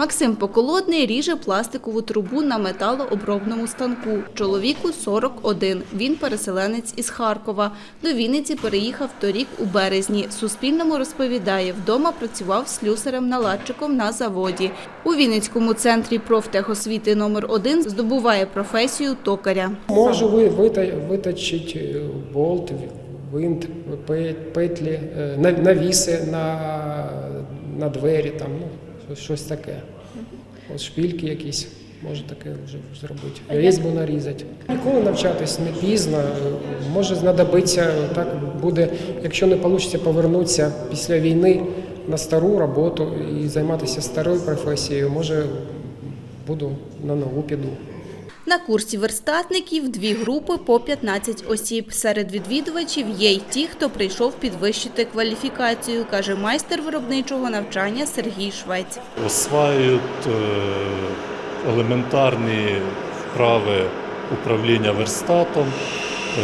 Максим Поколодний ріже пластикову трубу на металообробному станку. Чоловіку 41. Він переселенець із Харкова. До Вінниці переїхав торік у березні. Суспільному розповідає, вдома працював слюсарем-наладчиком на заводі. У Вінницькому центрі профтехосвіти номер 1 здобуває професію токаря. Можу виточити е, болт, винт, петлі, е, на- навіси на, на двері, там, ну, щось- таке. От шпільки якісь, може таке вже зробити. Різьбу нарізати. Ніколи навчатись не пізно. Може знадобиться, так буде, якщо не вийде повернутися після війни на стару роботу і займатися старою професією, може буду на нову піду. На курсі верстатників дві групи по 15 осіб. Серед відвідувачів є й ті, хто прийшов підвищити кваліфікацію, каже майстер виробничого навчання Сергій Швець. осваюють е, елементарні вправи управління верстатом, е,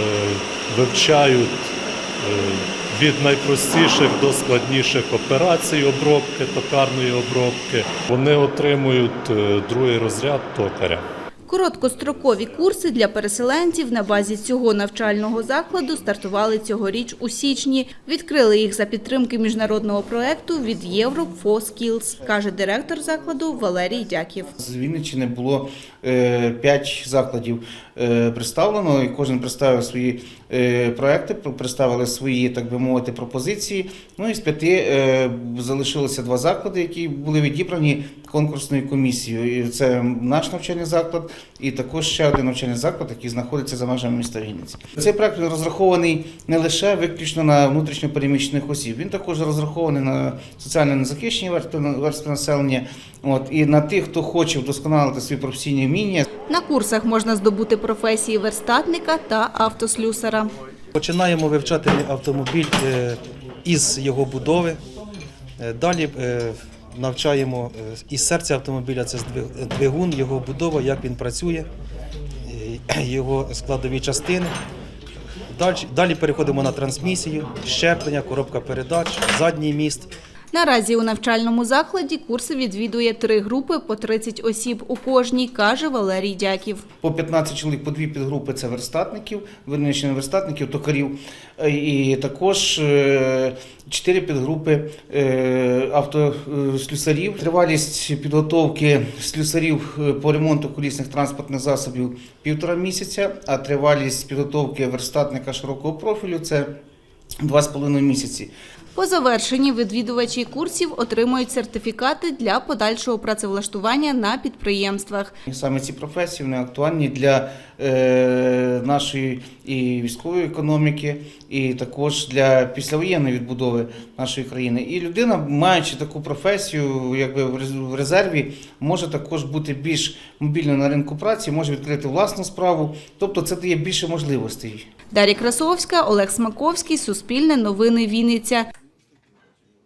вивчають е, від найпростіших до складніших операцій обробки, токарної обробки. Вони отримують другий розряд токаря. Короткострокові курси для переселенців на базі цього навчального закладу стартували цьогоріч у січні. Відкрили їх за підтримки міжнародного проекту від Євро Skills, каже директор закладу Валерій Дяків. З Вінниччини було е, п'ять закладів е, представлено, і кожен представив свої е, проекти, пр- представили свої, так би мовити, пропозиції. Ну і з п'яти залишилося два заклади, які були відібрані конкурсною комісією. Це наш навчальний заклад, і також ще один навчальний заклад, який знаходиться за межами міста Вінниці. Цей проект розрахований не лише виключно на внутрішньопереміщених осіб, він також розрахований на соціально незахищені верстви населення. От і на тих, хто хоче вдосконалити свої професійні вміння, На курсах можна здобути професії верстатника та автослюсара. Починаємо вивчати автомобіль е, із його будови. Е, Далі е, навчаємо е, із серця автомобіля це двигун, його будова, як він працює, е, його складові частини. Далі, далі переходимо на трансмісію, щеплення, коробка передач, задній міст. Наразі у навчальному закладі курси відвідує три групи по 30 осіб у кожній, каже Валерій Дяків. по 15 чоловік, по дві підгрупи це верстатників, винищення верстатників, токарів, Е, і також е, чотири підгрупи е, автослюсарів. Тривалість підготовки слюсарів по ремонту колісних транспортних засобів півтора місяця, а тривалість підготовки верстатника широкого профілю це два з половиною місяці. По завершенні відвідувачі курсів отримують сертифікати для подальшого працевлаштування на підприємствах. Саме ці професії вони актуальні для е, нашої і військової економіки, і також для післявоєнної відбудови нашої країни. І людина, маючи таку професію, якби в резерві, може також бути більш мобільною на ринку праці, може відкрити власну справу. Тобто це дає більше можливостей. Дар'я Красовська, Олег Смаковський, Суспільне новини Вінниця.